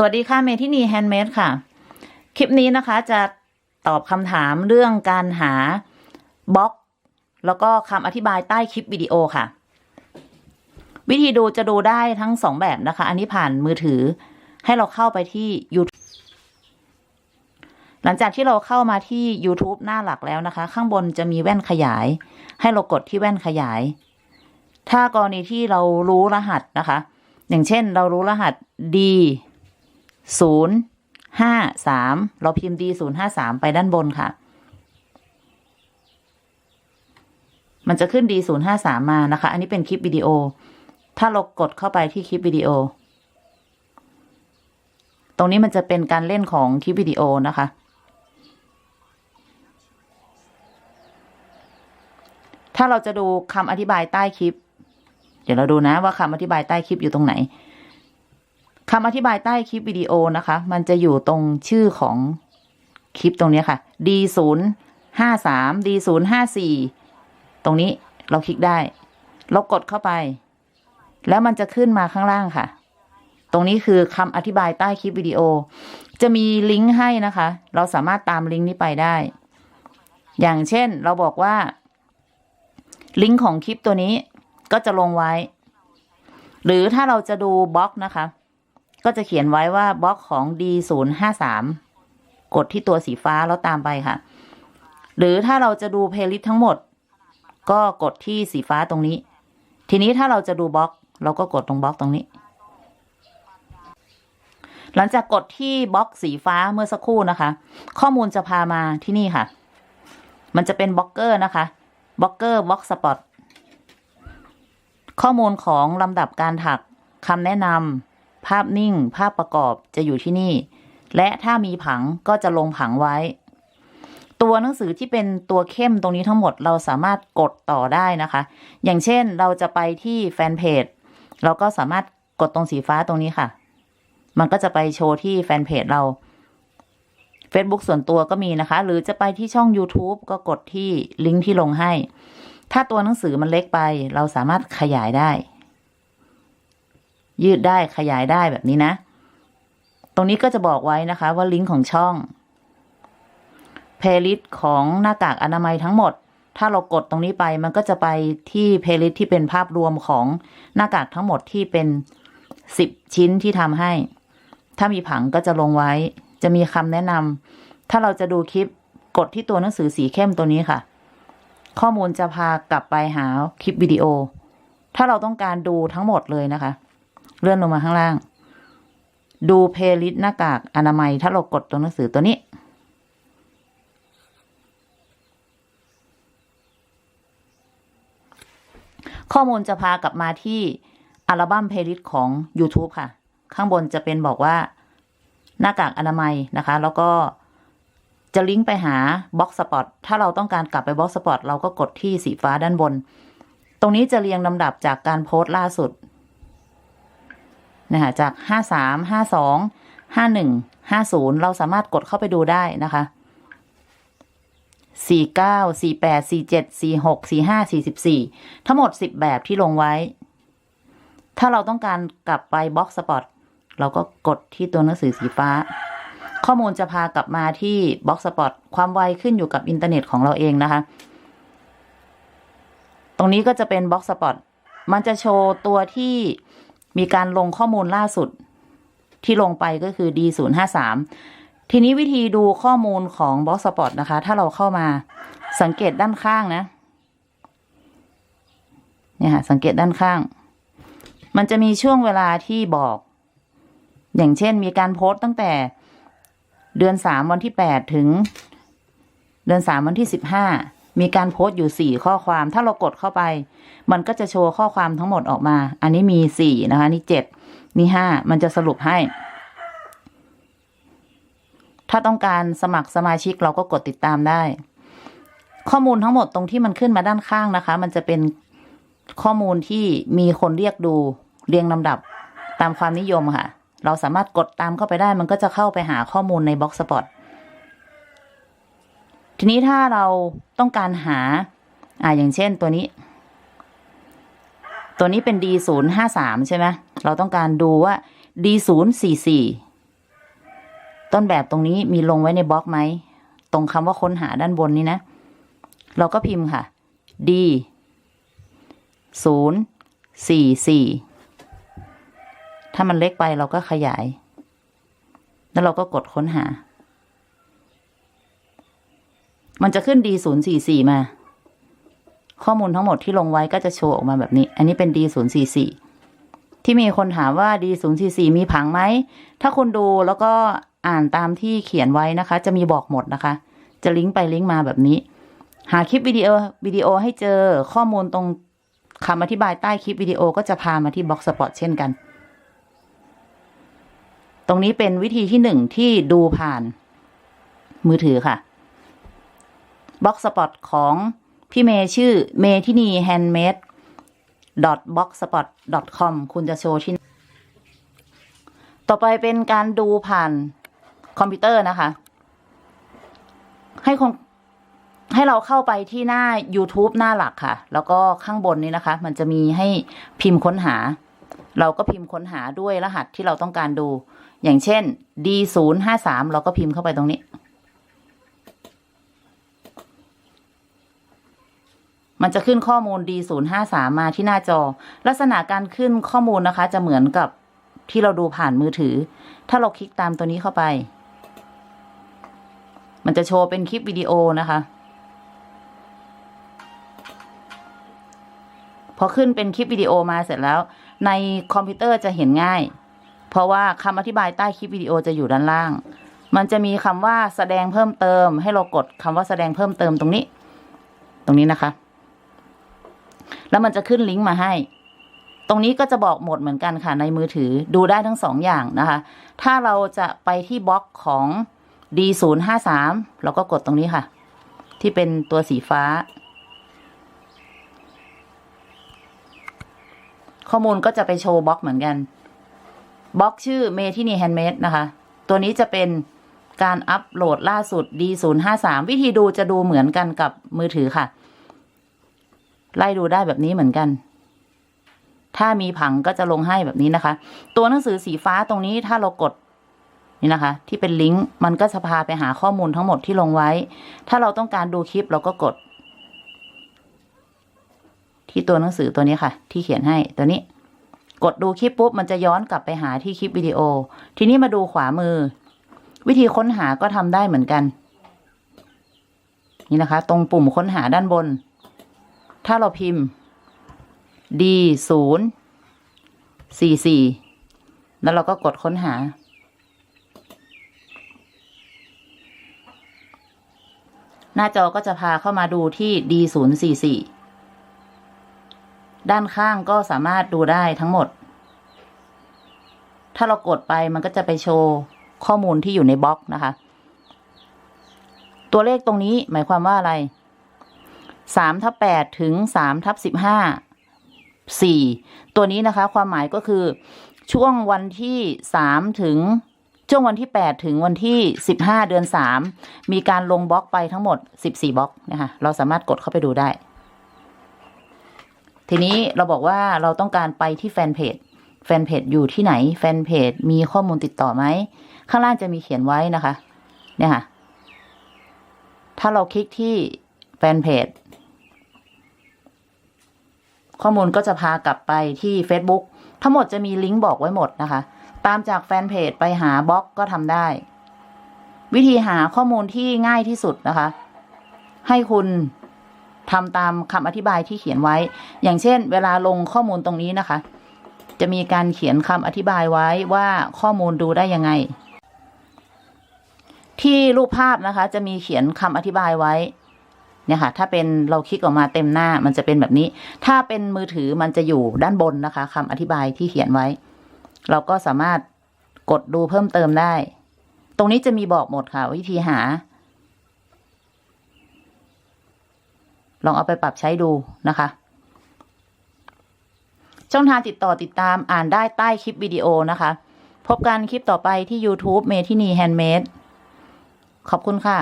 สวัสดีค่ะเมทินีแฮนด์เมดค่ะ คลิปนี้นะคะจะตอบคำถามเรื่องการหาบล็อก แล้วก็คำอธิบายใต้คลิปวิดีโอค่ะ วิธีดูจะดูได้ทั้งสองแบบนะคะ อันนี้ผ่านมือถือให้เราเข้าไปที่ YouTube หลังจากที่เราเข้ามาที่ YouTube หน้าหลักแล้วนะคะ ข้างบนจะมีแว่นขยาย ให้เรากดที่แว่นขยาย ถ้ากรณีที่เรารู้รหัสนะคะ อย่างเช่น เรารู้รหัส D ศูนย์ห้าสามเราพิมพ์ D ศูนย์ห้าสามไปด้านบนค่ะ มันจะขึ้น D ศูนย์ห้าสามมานะคะ อันนี้เป็นคลิปวิดีโอ ถ้าเรากดเข้าไปที่คลิปวิดีโอ ตรงนี้มันจะเป็นการเล่นของคลิปวิดีโอนะคะ ถ้าเราจะดูคำอธิบายใต้คลิป เดี๋ยวเราดูนะว่าคำอธิบายใต้คลิปอยู่ตรงไหน คำอธิบายใต้คลิปวิดีโอนะคะ มันจะอยู่ตรงชื่อของคลิปตรงนี้ค่ะ D ศูนย์ห้าสาม D ศูนย์ห้าสี่ตรงนี้เราคลิกได้ เรากดเข้าไป แล้วมันจะขึ้นมาข้างล่างค่ะ ตรงนี้คือคำอธิบายใต้คลิปวิดีโอ จะมีลิงก์ให้นะคะ เราสามารถตามลิงก์นี้ไปได้ อย่างเช่นเราบอกว่า ลิงก์ของคลิปตัวนี้ก็จะลงไว้ หรือถ้าเราจะดูบล็อกนะคะ ก็จะเขียนไว้ว่าบล็อกของ D ศูนย์ห้าสามกดที่ตัวสีฟ้าแล้วตามไปค่ะ หรือถ้าเราจะดูเพลย์ลิสต์ทั้งหมด ก็กดที่สีฟ้าตรงนี้ ทีนี้ถ้าเราจะดูบล็อก เราก็กดตรงบล็อกตรงนี้ หลังจากกดที่บล็อกสีฟ้าเมื่อสักครู่นะคะ ข้อมูลจะพามาที่นี่ค่ะ มันจะเป็นบล็อกเกอร์นะคะบล็อกเกอร์บล็อกสปอตข้อมูลของลำดับการถักคำแนะนำ ภาพนิ่ง ภาพประกอบจะอยู่ที่นี่ และถ้ามีผังก็จะลงผังไว้ ตัวหนังสือที่เป็นตัวเข้มตรงนี้ทั้งหมดเราสามารถกดต่อได้นะคะ อย่างเช่นเราจะไปที่แฟนเพจเราก็สามารถกดตรงสีฟ้าตรงนี้ค่ะ มันก็จะไปโชว์ที่แฟนเพจเรา Facebook ส่วนตัวก็มีนะคะ หรือจะไปที่ช่อง YouTube ก็กดที่ลิงก์ที่ลงให้ ถ้าตัวหนังสือมันเล็กไป เราสามารถขยายได้ ยืดได้ขยายได้แบบนี้นะ ตรงนี้ก็จะบอกไว้นะคะว่าลิงก์ของช่องเพลย์ลิสต์ของหน้ากากอนามัยทั้งหมด ถ้าเรากดตรงนี้ไปมันก็จะไปที่เพลย์ลิสต์ที่เป็นภาพรวมของหน้ากากทั้งหมดที่เป็นสิบชิ้นที่ทำให้ ถ้ามีผังก็จะลงไว้ จะมีคำแนะนำถ้าเราจะดูคลิปกดที่ตัวหนังสือสีเข้มตัวนี้ค่ะ ข้อมูลจะพากลับไปหาคลิปวิดีโอ ถ้าเราต้องการดูทั้งหมดเลยนะคะ เลื่อนลงมาข้างล่าง ดูเพลย์ลิสต์หน้ากากอนามัย ถ้าเรากดตัวหนังสือตัวนี้ ข้อมูลจะพากลับมาที่อัลบั้มเพลย์ลิสต์ของ YouTube ค่ะ ข้างบนจะเป็นบอกว่าหน้ากากอนามัยนะคะ แล้วก็จะลิงก์ไปหาบ็อกสปอตถ้าเราต้องการกลับไปบ็อกสปอตเราก็กดที่สีฟ้าด้านบน ตรงนี้จะเรียงลำดับจากการโพสต์ล่าสุด นะคะจากห้าสามห้าสองห้าหนึ่งห้าศูนย์เราสามารถกดเข้าไปดูได้นะคะสี่เก้าสี่แปดสี่เจ็ดสี่หกสี่ห้าสี่สิบสี่ทั้งหมดสิบแบบที่ลงไว้ ถ้าเราต้องการกลับไปบ็อกสปอตเราก็กดที่ตัวหนังสือสีฟ้า ข้อมูลจะพากลับมาที่บ็อกสปอตความไวขึ้นอยู่กับอินเทอร์เน็ตของเราเองนะคะ ตรงนี้ก็จะเป็นบ็อกสปอตมันจะโชว์ตัวที่ มีการลงข้อมูลล่าสุด ที่ลงไปก็คือ D 0 5 3 ทีนี้วิธีดูข้อมูลของบ็อกสปอตนะคะ ถ้าเราเข้ามาสังเกตด้านข้างนะ เนี่ยค่ะ สังเกตด้านข้าง มันจะมีช่วงเวลาที่บอก อย่างเช่นมีการโพสต์ตั้งแต่เดือนสามวันที่แปดถึง เดือนสามวันที่สิบห้า มีการโพสต์อยู่สี่ข้อความ ถ้าเรากดเข้าไป มันก็จะโชว์ข้อความทั้งหมดออกมา อันนี้มีสี่นะคะ นี่เจ็ดนี่ห้ามันจะสรุปให้ ถ้าต้องการสมัครสมาชิกเราก็กดติดตามได้ ข้อมูลทั้งหมดตรงที่มันขึ้นมาด้านข้างนะคะ มันจะเป็นข้อมูลที่มีคนเรียกดูเรียงลำดับตามความนิยมค่ะ เราสามารถกดตามเข้าไปได้ มันก็จะเข้าไปหาข้อมูลในบ็อกสปอต ทีนี้ถ้าเราต้องการหา อ่าอย่างเช่นตัวนี้ ตัวนี้เป็น D ศูนย์ห้าสามใช่ไหมเราต้องการดูว่า D ศูนย์สี่สี่ต้นแบบตรงนี้มีลงไว้ในบล็อกไหม ตรงคำว่าค้นหาด้านบนนี้นะ เราก็พิมพ์ค่ะ d ศูนย์สี่สี่ถ้ามันเล็กไปเราก็ขยาย แล้วเราก็กดค้นหา มันจะขึ้น d ศูนย์สี่สี่มา ข้อมูลทั้งหมดที่ลงไว้ก็จะโชว์ออกมาแบบนี้ อันนี้เป็น d ศูนย์สี่สี่ที่มีคนถามว่า d ศูนย์สี่สี่มีผังไหม ถ้าคุณดูแล้วก็อ่านตามที่เขียนไว้นะคะ จะมีบอกหมดนะคะ จะลิงก์ไปลิงก์มาแบบนี้ หาคลิปวิดีโอวิดีโอให้เจอข้อมูลตรงคำอธิบายใต้คลิปวิดีโอก็จะพามาที่บล็อกสปอตเช่นกัน ตรงนี้เป็นวิธีที่หนึ่งที่ดูผ่านมือถือค่ะ บล็อกสปอตของพี่เมย์ชื่อเมทินีแฮนด์เมด blogspot com คุณจะโชว์ที่ ต่อไปเป็นการดูผ่านคอมพิวเตอร์นะคะ ให้คงให้เราเข้าไปที่หน้า YouTube หน้าหลักค่ะ แล้วก็ข้างบนนี้นะคะ มันจะมีให้พิมพ์ค้นหา เราก็พิมพ์ค้นหาด้วยรหัสที่เราต้องการดู อย่างเช่น D 0 5 3 เราก็พิมพ์เข้าไปตรงนี้ มันจะขึ้นข้อมูล D 0 5 3 มาที่หน้าจอ ลักษณะการขึ้นข้อมูลนะคะ จะเหมือนกับที่เราดูผ่านมือถือ ถ้าเราคลิกตามตัวนี้เข้าไป มันจะโชว์เป็นคลิปวิดีโอนะคะ พอขึ้นเป็นคลิปวิดีโอมาเสร็จแล้ว ในคอมพิวเตอร์จะเห็นง่าย เพราะว่าคำอธิบายใต้คลิปวิดีโอจะอยู่ด้านล่าง มันจะมีคำว่าแสดงเพิ่มเติม ให้เรากดคำว่าแสดงเพิ่มเติมตรงนี้ ตรงนี้นะคะ แล้วมันจะขึ้นลิงก์มาให้ ตรงนี้ก็จะบอกหมดเหมือนกันค่ะในมือถือดูได้ทั้งสองอย่างนะคะ ถ้าเราจะไปที่บล็อกของ D 0 5 3 เราก็กดตรงนี้ค่ะ ที่เป็นตัวสีฟ้า ข้อมูลก็จะไปโชว์บล็อกเหมือนกันบล็อกชื่อเมที่นี่แฮนด์เมดนะคะ ตัวนี้จะเป็นการอัปโหลดล่าสุด D 0 5 3 วิธีดูจะดูเหมือนกันกับมือถือค่ะ ไล่ดูได้แบบนี้เหมือนกัน ถ้ามีผังก็จะลงให้แบบนี้นะคะ ตัวหนังสือสีฟ้าตรงนี้ถ้าเรากดนี่นะคะ ที่เป็นลิงก์มันก็จะพาไปหาข้อมูลทั้งหมดที่ลงไว้ ถ้าเราต้องการดูคลิปเราก็กด ที่ตัวหนังสือตัวนี้ค่ะ ที่เขียนให้ตัวนี้ กดดูคลิปปุ๊บมันจะย้อนกลับไปหาที่คลิปวิดีโอ ทีนี้มาดูขวามือ วิธีค้นหาก็ทำได้เหมือนกัน นี่นะคะ ตรงปุ่มค้นหาด้านบน ถ้าเราพิมพ์ d ศูนย์สี่สี่แล้วเราก็กดค้นหา หน้าจอก็จะพาเข้ามาดูที่ D ศูนย์สี่สี่ด้านข้างก็สามารถดูได้ทั้งหมด ถ้าเรากดไปมันก็จะไปโชว์ข้อมูลที่อยู่ในบล็อกนะคะ ตัวเลขตรงนี้หมายความว่าอะไร สามทับแปดถึงสามทับสิบห้าสี่ตัวนี้นะคะ ความหมายก็คือ ช่วงวันที่สามถึงช่วงวันที่แปดถึงวันที่สิบห้าเดือนสามมีการลงบล็อกไปทั้งหมดสิบสี่บล็อกนะคะเราสามารถกดเข้าไปดูได้ ทีนี้เราบอกว่าเราต้องการไปที่แฟนเพจ แฟนเพจอยู่ที่ไหน แฟนเพจมีข้อมูลติดต่อไหม ข้างล่างจะมีเขียนไว้นะคะ เนี่ยค่ะ ถ้าเราคลิกที่แฟนเพจ ข้อมูลก็จะพากลับไปที่ Facebook ทั้งหมดจะมีลิงก์บอกไว้หมดนะคะ ตามจากแฟนเพจไปหาบล็อกก็ทำได้ วิธีหาข้อมูลที่ง่ายที่สุดนะคะ ให้คุณทำตามคำอธิบายที่เขียนไว้ อย่างเช่น เวลาลงข้อมูลตรงนี้นะคะ จะมีการเขียนคำอธิบายไว้ว่าข้อมูลดูได้ยังไง ที่รูปภาพนะคะ จะมีเขียนคำอธิบายไว้ เนี่ยค่ะ ถ้าเป็นเราคลิกออกมาเต็มหน้ามันจะเป็นแบบนี้ ถ้าเป็นมือถือมันจะอยู่ด้านบนนะคะคำอธิบายที่เขียนไว้ เราก็สามารถกดดูเพิ่มเติมได้ ตรงนี้จะมีบอกหมดค่ะ วิธีหา ลองเอาไปปรับใช้ดูนะคะ ช่องทางติดต่อติดตามอ่านได้ใต้คลิปวิดีโอนะคะ พบกันคลิปต่อไปที่ YouTube เมทินีแฮนด์เมดขอบคุณค่ะ